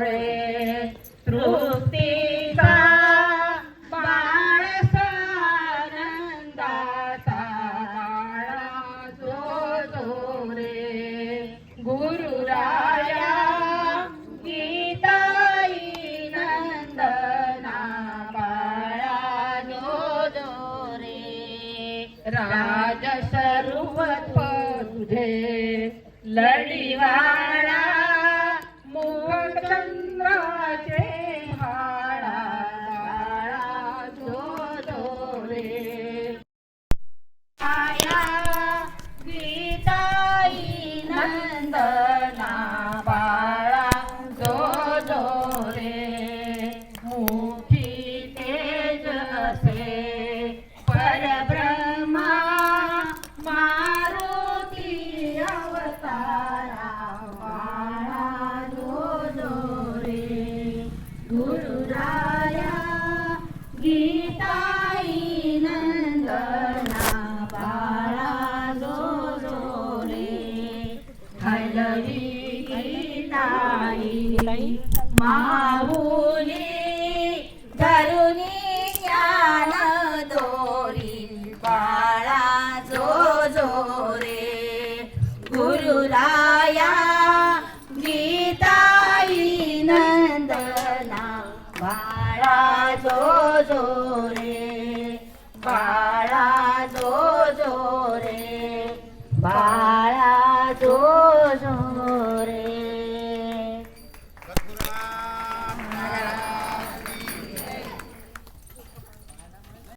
डोळे तृप्तीचा बाळसानंदाचा जो जो रे गुरुराया गीताई नंदना बाळा जो जो रे राज सर्व तुझे लढिवा नंदना बाळा जो जो रे मुखी तेज असे परब्रह्मा मारुती अवतारा बाळा जो जो रे गुरुराया गीताई ताई माहुली धरुणी ज्ञान दोरी बाळा जो जो रे. गुरुराया गीताई नंदना बाळा जो जो रे. बाळा जो जो रे. बाळा जो जो